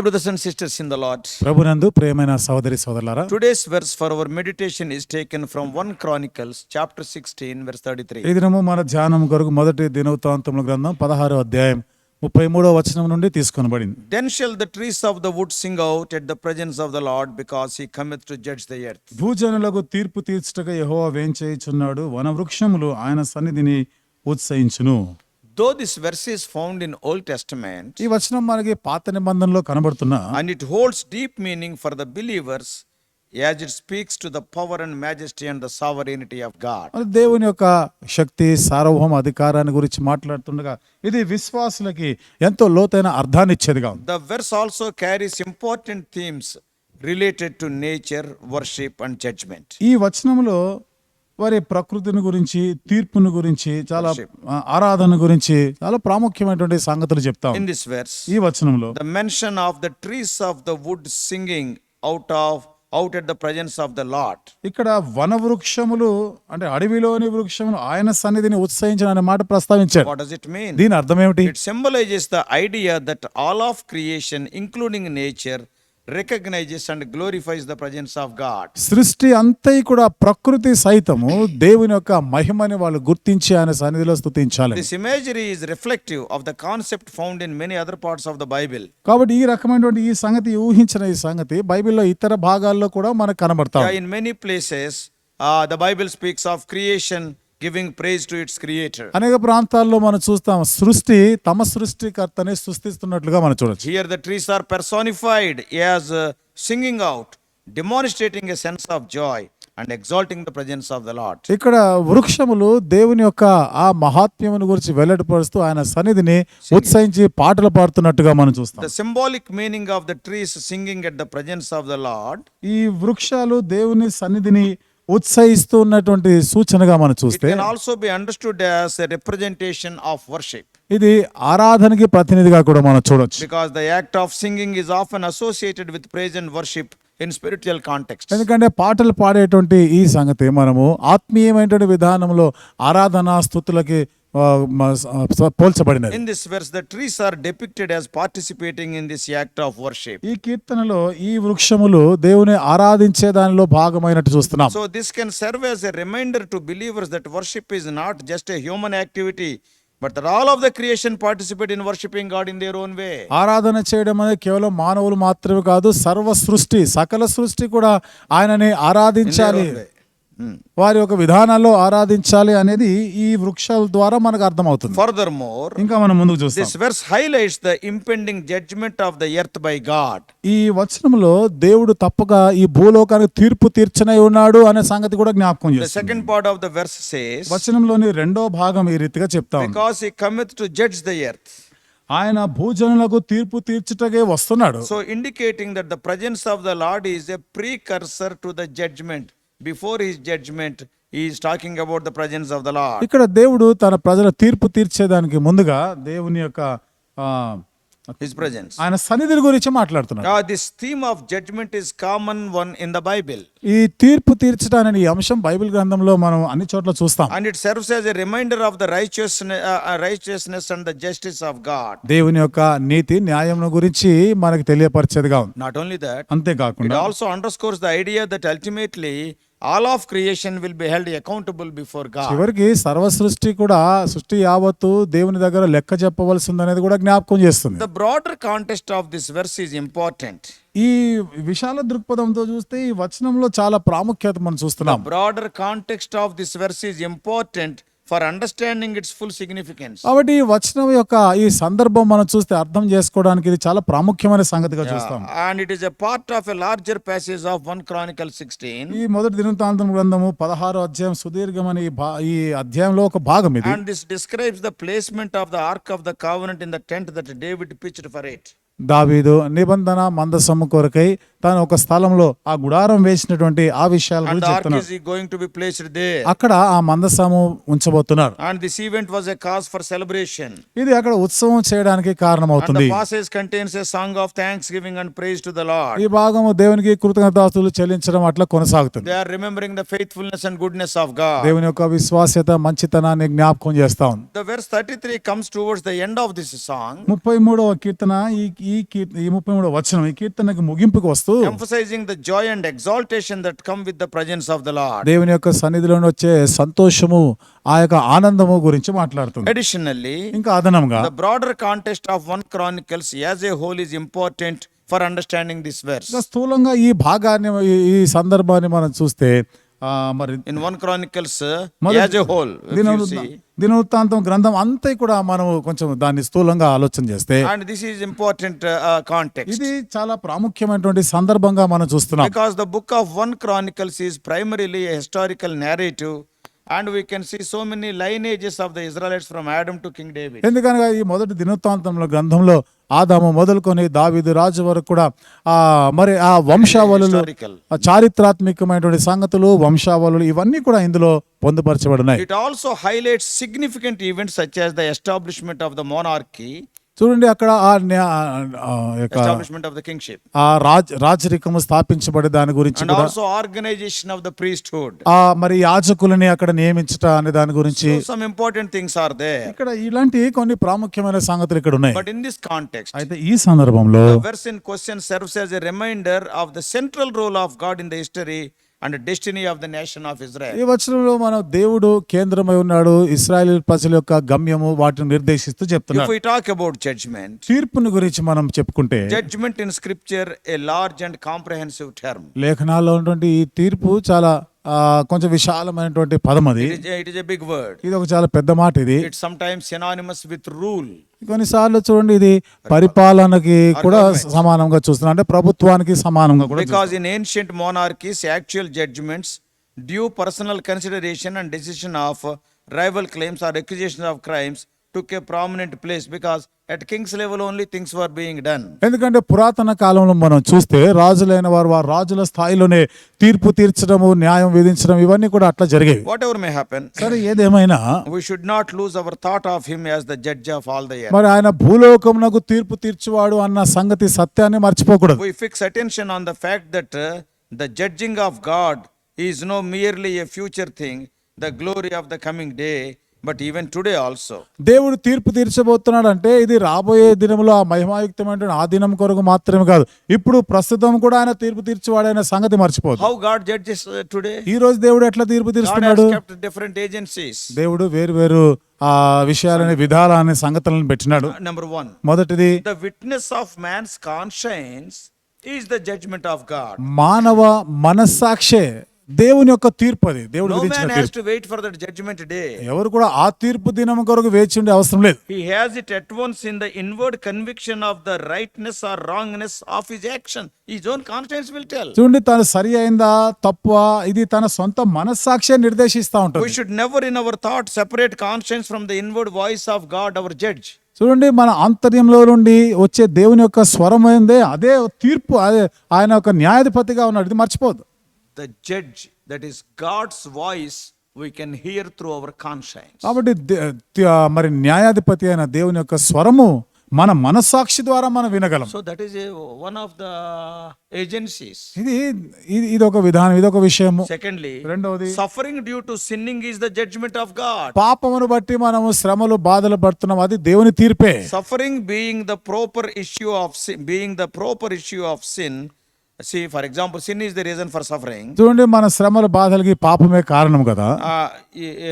Dear brothers and sisters in the Lord, ప్రభునందు ప్రియమైన సహోదరి సోదరులారా today's verse for our meditation is taken from 1 Chronicles chapter 16 verse 33. ఈ దినము మన ధ్యానం కొరకు మొదటి దినవృత్తాంతముల గ్రంథం పదహారో అధ్యాయం ముప్పై మూడో వచనం నుండి తీసుకొనబడింది Then shall the trees of the wood sing out at the presence of the Lord because he cometh to judge the earth. భూజనులకు తీర్పు తీర్చుటగా యెహోవా వేంచేయుచున్నాడు వనవృక్షములు ఆయన సన్నిధిని ఉత్సహించును though this verse is found in Old Testament ఈ వచనం మనకి పాత నిబంధనలో కనబడుతున్నా and it holds deep meaning for the believers as it speaks to the power and majesty and the sovereignty of God దేవుని యొక్క శక్తి సార్వభౌమ అధికారాన్ని గురించి మాట్లాడుతుండగా ఇది విశ్వాసులకి ఎంతో లోతైన అర్థాన్ని ఇచ్చేదిగా the verse also carries important themes related to nature worship and judgment ఈ వచనంలో వారి ప్రకృతిని గురించి తీర్పును గురించి చాలా ఆరాధన గురించి చాలా ప్రాముఖ్యమైనటువంటి సంగతులు చెప్తాం. ఇన్ దిస్ ఈ వచనంలో. The mention of the trees of the wood singing out of out at the presence of the Lord ఇక్కడ వన వృక్షములు అంటే అడవిలోని వృక్షములు ఆయన సన్నిధిని ఉత్సహించిన అనే మాట ప్రస్తావించారు దీని అర్థం it symbolises the idea that all of creation including nature recognises and glorifies the presence of God సృష్టి అంతా కూడా ప్రకృతి సైతము దేవుని యొక్క మహిమని వాళ్ళు గుర్తించి ఆయన సన్నిధిలో స్థుతించాలి. This imagery is reflective of the concept found in many other parts of the Bible కాబట్టి ఈ రకమైనటువంటి ఈ సంగతి ఊహించిన ఈ సంగతి బైబిల్లో ఇతర భాగాల్లో కూడా మనకు కనబడతాం in many places the Bible speaks of creation giving praise to its creator. అనేక ప్రాంతాల్లో మనం చూస్తాం సృష్టి తమ సృష్టికర్తని సృష్టిస్తున్నట్లుగా మనం చూడొచ్చు Here, the trees are personified as uh, singing out, demonstrating a sense of joy and exalting the presence of the Lord. ఇక్కడ వృక్షములు దేవుని యొక్క ఆ మహాత్మ్యమును గురించి వెల్లడిపరుస్తూ ఆయన సన్నిధిని ఉత్సహించి పాటలు పాడుతున్నట్టుగా మనం చూస్తాం The symbolic meaning of the trees singing at the presence of the Lord ఈ వృక్షాలు దేవుని సన్నిధిని ఉత్సహిస్తున్నటువంటి సూచనగా మనం చూస్తే also be understood as a representation of worship ఇది ఆరాధనకి ప్రతినిధిగా కూడా మనం చూడొచ్చు. Because the act of singing is often associated with praise and worship in spiritual context ఎందుకంటే పాటలు పాడేటువంటి ఈ సంగతి మనము ఆత్మీయమైనటువంటి విధానంలో ఆరాధనా స్థుతులకి పోల్చబడినది. In this verse the trees are depicted as participating in this act of worship ఈ కీర్తనలో ఈ వృక్షములు దేవుని ఆరాధించే దానిలో భాగమైనట్టు చూస్తున్నాం. So this can serve as a reminder to believers that worship is not just a human activity but that all of the creation participate in worshipping God in their own way ఆరాధన చేయడం అనేది కేవలం మానవులు మాత్రమే కాదు సర్వ సృష్టి సకల సృష్టి కూడా ఆయనని ఆరాధించాలి. వారి యొక్క విధానాల్లో ఆరాధించాలి అనేది ఈ వృక్షాల ద్వారా మనకు అర్థమవుతుంది. ఫర్దర్ మోర్ ఇంకా మనం ముందుకు highlights the impending judgment of the earth by God ఈ వచనంలో దేవుడు తప్పగా ఈ భూలోకానికి తీర్పు తీర్చనే ఉన్నాడు అనే సంగతి కూడా జ్ఞాపకం చేస్తుంది. Second part of the verse వచనంలోని రెండో భాగం ఈ రీతిగా చెప్తాం because he cometh to judge the earth ఆయన భూజనులకు తీర్పు తీర్చుటకే వస్తున్నాడు. So indicating that the presence of the Lord is a precursor to the judgment his judgment, he is talking about the presence of the Lord. ఇక్కడ దేవుడు తన ప్రజల తీర్పు తీర్చేదానికి ముందుగా దేవుని యొక్క His presence. ఆయన సన్నిధిని గురించి మాట్లాడుతున్నాడు this theme of judgment is common one in the Bible. ఈ తీర్పు తీర్చడానికి ఈ అంశం బైబిల్ గ్రంథంలో మనం అన్ని చోట్ల చూస్తాం And it serves as a reminder of the righteousness, uh, uh, righteousness and the justice of God. దేవుని యొక్క నీతి న్యాయం గురించి మనకి తెలియపరిచేదిగా ఉంది Not only that, it అంతేకాకుండా also underscores the idea that ultimately all of creation will be held accountable బిఫోర్గా చివరికి సర్వ సృష్టి కూడా సృష్టి యావత్తు దేవుని దగ్గర లెక్క చెప్పవలసింది అనేది కూడా జ్ఞాపకం చేస్తుంది. The broader context of this verse is important ఈ విశాల దృక్పథంతో చూస్తే ఈ వచనంలో చాలా ప్రాముఖ్యత మనం చూస్తున్నాం. Broader context of this verse is important for understanding its full significance. కాబట్టి ఈ వచనం యొక్క ఈ సందర్భం మనం చూస్తే అర్థం చేసుకోవడానికి ఇది చాలా ప్రాముఖ్యమైన సంగతిగా చూస్తాం And it is a part of a larger passage of 1 Chronicle 16. ఈ మొదటి దినవృత్తాంతం గ్రంథము పదహారో అధ్యాయం సుదీర్ఘమని ఈ భా- ఈ అధ్యాయంలో ఒక భాగం ఇది And this describes the placement of the Ark of the Covenant in the tent that David pitched for it. దావీదు నిబంధన మందసము కొరకై తాను ఒక స్థలంలో ఆ గుడారం వేసినటువంటి ఆ విషయాల అక్కడ ఆ మందసము ఉంచబోతున్నారు. And this event was a for celebration ఇది అక్కడ ఉత్సవం చేయడానికి కారణమవుతుంది. Passage contains a song of thanksgiving and praise to the ఈ భాగము దేవునికి కృతజ్ఞతాస్తులు చెల్లించడం అట్లా కొనసాగుతుంది. They are remembering the faithfulness and goodness of God దేవుని యొక్క విశ్వాసత మంచితనాన్ని జ్ఞాపకం చేస్తాం the verse 33 comes towards the end of this song 33వ కీర్తన ఈ కీర్తన ఈ ముప్పై మూడు వచ్చిన ఈ ముగింపుకు వస్తూ emphasising the joy and exaltation that come with the presence of the Lord దేవుని యొక్క సన్నిధిలో వచ్చే సంతోషము ఆ యొక్క ఆనందము గురించి మాట్లాడుతుంది. అడిషనల్లీ ఇంకా అదనంగా broader context of one Chronicles as a whole is important for understanding this verse స్థూలంగా ఈ భాగాన్ని ఈ సందర్భాన్ని మనం చూస్తే మరి ఇన్ వన్ క్రానికల్స్ హోల్ దీని వృత్తాంతం గ్రంథం అంతా కూడా మనం కొంచెం దాన్ని స్థూలంగా ఆలోచన చేస్తే and this is important context ఇది చాలా ప్రాముఖ్యమైనటువంటి సందర్భంగా మనం చూస్తున్నాం. Because the book of one Chronicles is primarily historical narrative and we can see so many lineages of the Israels from Adam to King David ఎందుకనగా ఈ మొదటి దినోత్వాంతంలో గ్రంథంలో ఆదాము మొదలుకొని దావిదు రాజు వరకు కూడా మరి ఆ వంశావళులు చారిత్రాత్మకమైనటువంటి సంగతులు వంశావళులు ఇవన్నీ కూడా ఇందులో పొందుపరచబడినాయి. It also highlight significant event such establishment of the monarchy చూడండి అక్కడ రాజరికము స్థాపించబడే దాని గురించి ఆర్గనైజేషన్ ఆఫ్ ద ప్రీస్ట్ మరి యాజకులని అక్కడ నియమించట అనే దాని గురించి some important things are they ఇక్కడ ఇలాంటి కొన్ని ప్రాముఖ్యమైన సంగతులు ఇక్కడ ఉన్నాయి. బట్ ఇన్ దిస్ కాంటెక్స్ట్ అయితే ఈ సందర్భంలో verse in question serves reminder of the central role of God in the history and destiny of the nation of Israel ఈ వచనంలో మనం దేవుడు కేంద్రమై ఉన్నాడు ఇస్రాయల్ ప్రజల యొక్క గమ్యము వాటిని నిర్దేశిస్తూ చెప్తున్నారు ఇఫ్ టాక్ అబౌట్ జడ్జ్మెంట్ తీర్పును గురించి మనం చెప్పుకుంటే judgment in scripture a large and comprehensive term లేఖనాల్లో ఉన్నటువంటి ఈ తీర్పు చాలా కొంచెం విశాలమైనటువంటి పదం అది it is a big word ఇది ఒక చాలా పెద్ద మాట ఇది. It sometimes synonymous with rule కొన్నిసార్లు చూడండి ఇది పరిపాలనకి కూడా సమానంగా చూస్తున్నా అంటే ప్రభుత్వానికి సమానంగా కూడా because in ancient monarchies actual judgments due personal consideration and decision of rival claims or accusation of crimes took a prominent place because at king's level only things were being done. ఎందుకంటే పురాతన కాలంలో మనం చూస్తే రాజులైన వారు వారు రాజుల స్థాయిలోనే తీర్పు తీర్చడము న్యాయం విధించడం ఇవన్నీ కూడా అట్లా జరిగేవి Whatever may happen, సరే ఏదేమైనా we should not lose our thought of him as the judge of all the earth. మరి ఆయన భూలోకమునకు తీర్పు తీర్చువాడు అన్న సంగతి సత్యాన్ని మర్చిపోకూడదు We fix attention on the fact that uh, the judging of God is no merely a future thing, the glory of the coming but even today also. దేవుడు తీర్పు తీర్చబోతున్నాడు అంటే ఇది రాబోయే దినంలో ఆ మహిమాయుక్తమైన ఆ దినం కొరకు మాత్రమే కాదు ఇప్పుడు ప్రస్తుతం కూడా ఆయన తీర్పు తీర్చువాడైన సంగతి మర్చిపోదు God judges uh, today? ఈ రోజు దేవుడు ఎట్లా తీర్పు kept different agencies. దేవుడు వేరు వేరు ఆ విషయాలని విధాలని సంగతులను పెట్టినాడు Number one, మొదటిది the witness of man's conscience is the judgment of God. మానవ మనస్సాక్షే దేవుని యొక్క తీర్పు అది. దేవుడు wait for that judgment day ఎవరు కూడా ఆ తీర్పు దినం కొరకు వేచి ఉండే అవసరం లేదు. He has it at once in the inward conviction of the rightness or of his action his own conscience will tell చూడండి తన సరి అయిందా తప్పు ఇది తన సొంత మనస్సాక్షి నిర్దేశిస్తా ఉంటుంది. Should never in our thought separate conscience from the inward voice of God our judge చూడండి మన ఆంతర్యంలో నుండి వచ్చే దేవుని యొక్క స్వరం ఏందే అదే తీర్పు అదే ఆయన ఒక న్యాయధిపతిగా ఉన్నాడు. ఇది మర్చిపోదు The judge, that is God's voice, we can hear through our conscience. కాబట్టి దే- మరి న్యాయాధిపతి అయిన దేవుని యొక్క స్వరము మన మనస్సాక్షి ద్వారా మనం వినగలం So that is a, one of the agencies. ఇది ఇది ఒక విధానం ఇది ఒక విషయము Secondly, రెండవది suffering due to sinning is the judgment of God. పాపమును బట్టి మనము శ్రమలు బాధలు పడుతున్నాం అది దేవుని తీర్పే Suffering being the proper issue of sin, being the proper issue of sin. See for example sin is the reason for suffering చూడండి మన శ్రమల బాధలకి పాపమే కారణం కదా.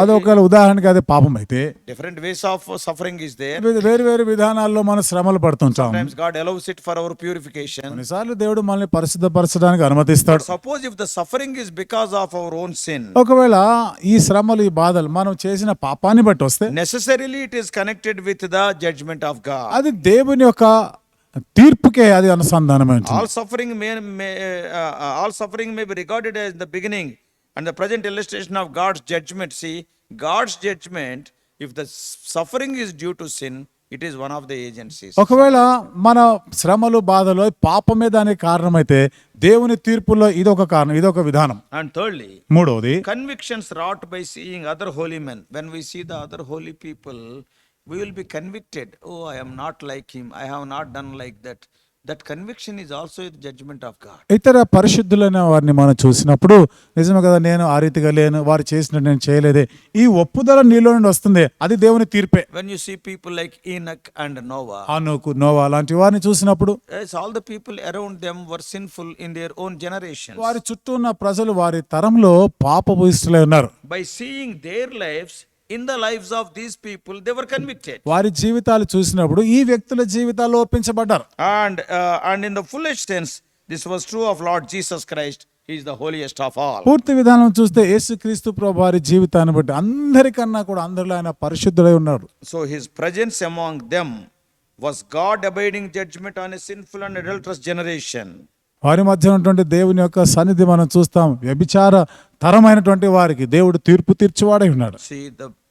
అది ఒకవేళ ఉదాహరణకి అదే పాపం అయితే different ways of suffering is they వేరు వేరు విధానాల్లో మన శ్రమలు పడుతుంటాం. Times God allows it for our purification కొన్నిసార్లు దేవుడు మనల్ని పరిశుద్ధ పరచడానికి అనుమతిస్తాడు. Suppose if the suffering is because of our own sin ఒకవేళ ఈ శ్రమలు ఈ బాధలు మనం చేసిన పాపాన్ని బట్టి వస్తే necessarily it is connected with the judgment of God అది దేవుని యొక్క తీర్పుకే అది అనుసంధానం all suffering may may suffering may be recorded and present illustration of God's judgment see God's judgment if the suffering due to sin it is one of the agencies ఒకవేళ మన శ్రమలు బాధలు పాపమే దానికి కారణం అయితే దేవుని తీర్పులో ఇది ఒక కారణం ఇది ఒక విధానం. అండ్ థర్డ్లీ మూడోది convictions wrought by seeing other holy men when we see the holy people we will be convicted. Oh, I am not like him. I have not done like that. that conviction is also the judgment of God. ఇతర పరిశుద్ధులైన వారిని మనం చూసినప్పుడు నిజమే కదా నేను ఆ రీతిగా లేను వారు చేసినట్టు నేను చేయలేదే ఈ ఒప్పుదల నీలో నుండి వస్తుంది అది దేవుని తీర్పే When you see people like Enoch and Noah, ఆనోకు నోవా లాంటి వారిని చూసినప్పుడు all the people around them were sinful in their own generations. వారి చుట్టూ ఉన్న ప్రజలు వారి తరంలో పాపపు ఇష్టలై ఉన్నారు By seeing their lives in the lives of these people they were convicted వారి జీవితాలు చూసినప్పుడు ఈ వ్యక్తుల జీవితాలు ఒప్పించబడ్డారు. And and in the full extent this was true of Lord Jesus Christ is the holiest of all పూర్తి విధానం చూస్తే యేసు క్రీస్తు వారి జీవితాన్ని బట్టి అందరికన్నా కూడా అందరిలో ఆయన పరిశుద్ధుడై ఉన్నాడు. So his presence among them was God abiding judgment on a sinful and adulterous generation వారి మధ్య ఉన్నటువంటి దేవుని యొక్క సన్నిధి మనం చూస్తాం. వ్యభిచార తరమైనటువంటి వారికి దేవుడు తీర్పు తీర్చివాడై ఉన్నాడు.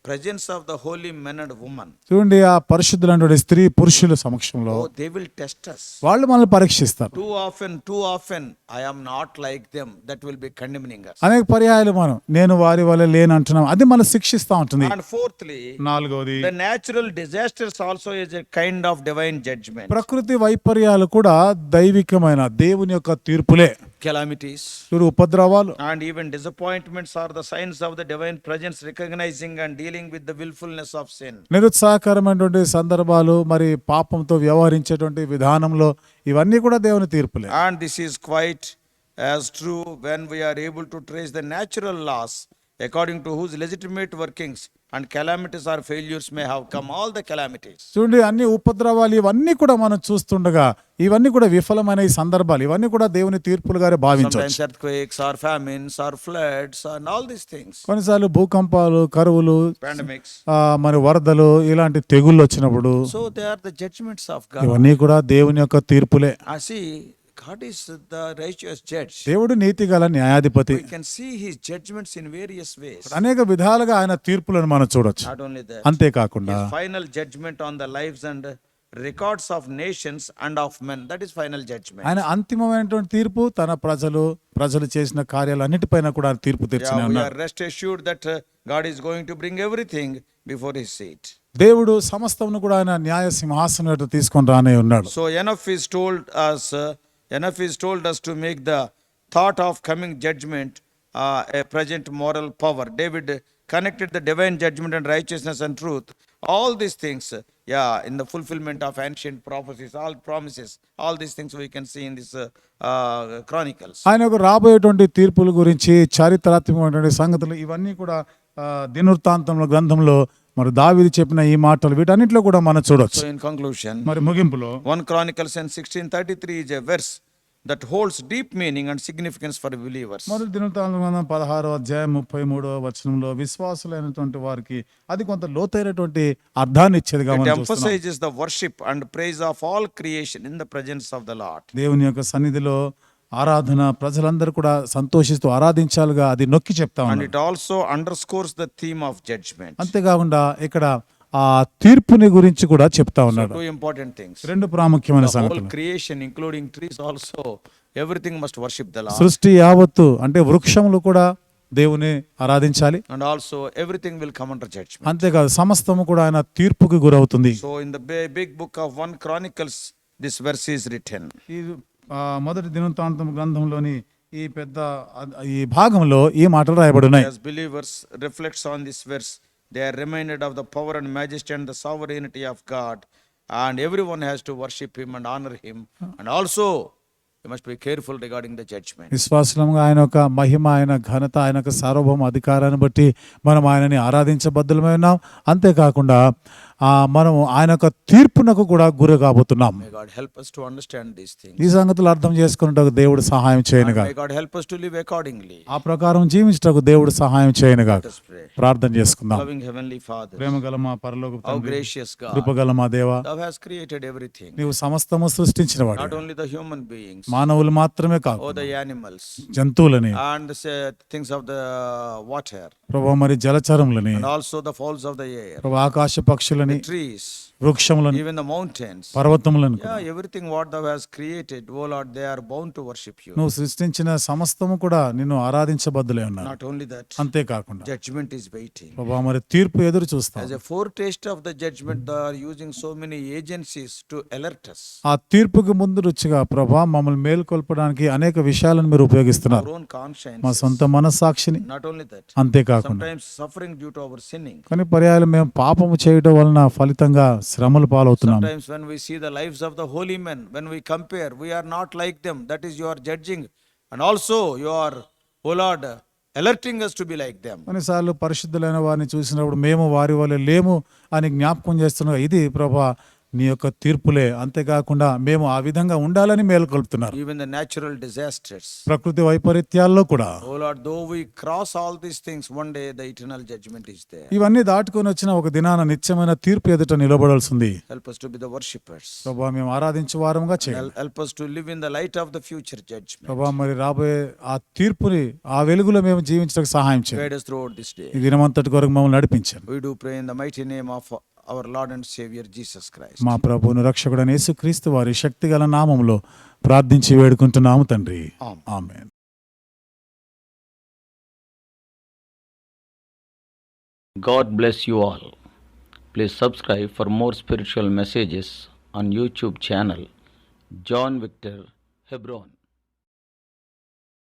Presence of the holy men women చూడండి ఆ పరిశుద్ధులు స్త్రీ పురుషుల సమక్షంలో దే విల్ టెస్ట్ వాళ్ళు మనల్ని పరీక్షిస్తారు. Too often too often I am not like them that will be condemning అనేక పర్యాయాలు మనం నేను వారి వల్ల లేని అంటున్నాం. అది మనం శిక్షిస్తా ఉంటుంది. అండ్ ఫోర్త్లీ నాలుగోది the natural disasters also is kind of divine judgment ప్రకృతి వైపర్యాలు కూడా దైవికమైన దేవుని యొక్క తీర్పులే. Calamities చూడు ఉపద్రవాలు and even disappointments are the signs of the divine presence, recognizing and dealing with the willfulness of sin. నిరుత్సాహకరమైనటువంటి సందర్భాలు మరి పాపంతో వ్యవహరించేటువంటి విధానంలో ఇవన్నీ కూడా దేవుని తీర్పులే And this is quite as true when we are able to trace the natural laws according to whose legitimate workings and calamities or failures may have come all the calamities చూడండి అన్ని ఉపద్రవాలు ఇవన్నీ కూడా మనం చూస్తుండగా ఇవన్నీ కూడా విఫలమైన ఈ సందర్భాలు ఇవన్నీ కూడా దేవుని తీర్పులు గారే భావించవచ్చు. Earthquakes or famines or floods and all these things కొన్నిసార్లు భూకంపాలు కరువులు పాండమిక్స్ మరి వరదలు ఇలాంటి తెగుళ్ళు వచ్చినప్పుడు so they are the judgments of God ఇవన్నీ కూడా దేవుని యొక్క తీర్పులే. I God is the righteous judge. దేవుడు నీతి గల న్యాయాధిపతి We can see his judgments in various ways. అనేక విధాలుగా ఆయన తీర్పులను మనం చూడొచ్చు Not only that, అంతేకాకుండా his final judgment on the lives and records of nations and of men. That is final judgment. ఆయన అంతిమమైనటువంటి తీర్పు తన ప్రజలు ప్రజలు చేసిన కార్యాలన్నిటిపైన కూడా ఆయన తీర్పు rest assured that uh, God is going to bring everything before his seat. దేవుడు సమస్తమును కూడా ఆయన న్యాయ సింహాసనం తీసుకొని రానే ఉన్నాడు So enough is told us, uh, enough is told us to make the thought of coming judgment uh, a present moral power. David connected the divine judgment and righteousness and truth. All these things, uh, yeah, in the fulfillment of ancient prophecies, all promises, all these things we can see in this uh, uh, Chronicles. ఆయనకు రాబోయేటువంటి తీర్పుల గురించి చారిత్రాత్మకమైనటువంటి సంగతులు ఇవన్నీ కూడా ఆ, దినవృత్తాంతంలో గ్రంథంలో మరి దావిది చెప్పిన ఈ మాటలు వీటన్నింటిలో కూడా మనం చూడొచ్చు. ఇన్ కంక్లూషన్ మరి ముగింపులో one Chronicles and sixteen thirty three is a verse that holds deep meaning and significance for believers మరి దినవృత్తాంతం పదహారో అధ్యాయం ముప్పై మూడో వచనంలో విశ్వాసులైనటువంటి వారికి అది కొంత లోతైనటువంటి అర్థాన్ని ఇచ్చేది మనం చూస్తున్నాం the worship and praise of all creation in the presence of the Lord దేవుని యొక్క సన్నిధిలో ఆరాధన ప్రజలందరూ కూడా సంతోషిస్తూ ఆరాధించాలిగా అది నొక్కి చెప్తాం it also under the theme of judgment అంతేకాకుండా ఇక్కడ ఆ తీర్పుని గురించి కూడా చెప్తా ఉన్నారు టూ ఇంపార్టెంట్ థింగ్స్ రెండు ప్రాముఖ్యమైన సంగతులు. Creation including trees also everything must worship the సృష్టి యావత్తు అంటే వృక్షములు కూడా దేవుని ఆరాధించాలి. And also everything will come judge అంతే సమస్తము కూడా ఆయన తీర్పుకి గురవుతుంది. So in the big book of one Chronicles this verse is మొదటి దినంతాంతం గ్రంథంలోని ఈ పెద్ద ఈ భాగంలో ఈ మాటలు రాయబడున్నాయి. Believers reflects on this verse they reminded of the power and majesty sovereignty of God and every one worship and honour and also you must be careful regarding the judgment. విశ్వాసంగా ఆయన యొక్క మహిమ ఆయన ఘనత ఆయన యొక్క సార్వభౌమ అధికారాన్ని బట్టి మనం ఆయనని ఆరాధించబద్ధులమై ఉన్నాం అంతేకాకుండా మనం ఆయన యొక్క తీర్పునకు కూడా గురి కాబోతున్నాం. ఈ సంగతులు అర్థం చేసుకున్నటకు దేవుడు సహాయం చేయనుగా. ఆ ప్రకారం జీవించటకు దేవుడు సహాయం చేయనుగా. ప్రార్థన చేసుకుందాం Loving Heavenly Father, ప్రేమ గల మా పరలోక కృపగల మా దేవ నీవు సమస్తము సృష్టించిన వాడు not only the human beings, మానవులు మాత్రమే కాదు or the animals, జంతువులని and the uh, things of the water, ప్రభా మరి జలచరములని and also the fowls of the air, ప్రభా ఆకాశ పక్షులని trees, వృక్షములను even the mountains పర్వతములను everything what thou has created O Lord they are bound to worship you నువ్వు సృష్టించిన సమస్తము కూడా నిన్ను ఆరాధించబద్దలే ఉన్నారు. నాట్ ఓన్లీ దట్ అంతే కాకుండా జడ్జ్మెంట్ ఇస్ వెయిటింగ్ ప్రభువా మరి తీర్పు ఎదురు చూస్తా as a foretaste of the judgment they are using so many agencies to alert us. ఆ తీర్పుకి ముందు రుచిగా ప్రభువా మమ్మల్ని మేల్కొల్పడానికి అనేక విషయాలను మీరు ఉపయోగిస్తున్నారు. మా సొంత మనసాక్షిని నాట్ ఓన్లీ దట్ అంతే కాకుండా suffering due to our sinning కానీ పర్యాయాలు మేము పాపము చేయడం వలన ఫలితంగా శ్రమలు పాలవుతున్నాం. Times when we see the lifes of the holy men when we compare we are not like them that is your judging and also you are O Lord alerting us to be like them కొన్నిసార్లు పరిశుద్ధులైన వారిని చూసినప్పుడు మేము వారి వల్ల లేము అని జ్ఞాపకం చేస్తున్నాం. ఇది ప్రభా నీ యొక్క తీర్పులే. అంతేకాకుండా మేము ఆ విధంగా ఉండాలని మేలుకొల్పుతున్నారు. ఈవెన్ ద న్యాచురల్ డిజాస్టర్స్ ప్రకృతి వైపరీత్యాల్లో కూడా. ఓ though we cross all this things one day the eternal judgment is ఇవన్నీ దాటుకొని వచ్చిన ఒక దినాన నిత్యమైన తీర్పు ఎదుట నిలబడాల్సింది. Help us to be the worshippers ప్రభువా మేము ఆరాధించే వారముగా చేయాలి help us to live in the light of the future judgment ప్రభువా మరి రాబోయే ఆ తీర్పుని ఆ వెలుగులో మేము జీవించడానికి సహాయం చేయండి. గైడ్ అస్ దినమంతటి కొరకు మమ్మల్ని నడిపించండి. We do pray in the mighty name of our Lord and Saviour Jesus Christ మా ప్రభువును రక్షకుడు అనేసు క్రీస్తు వారి శక్తి గల నామంలో ప్రార్థించి వేడుకుంటున్నాము తండ్రి. ఆమె God bless you all please subscribe for more spiritual messages on YouTube channel John Victor Hebron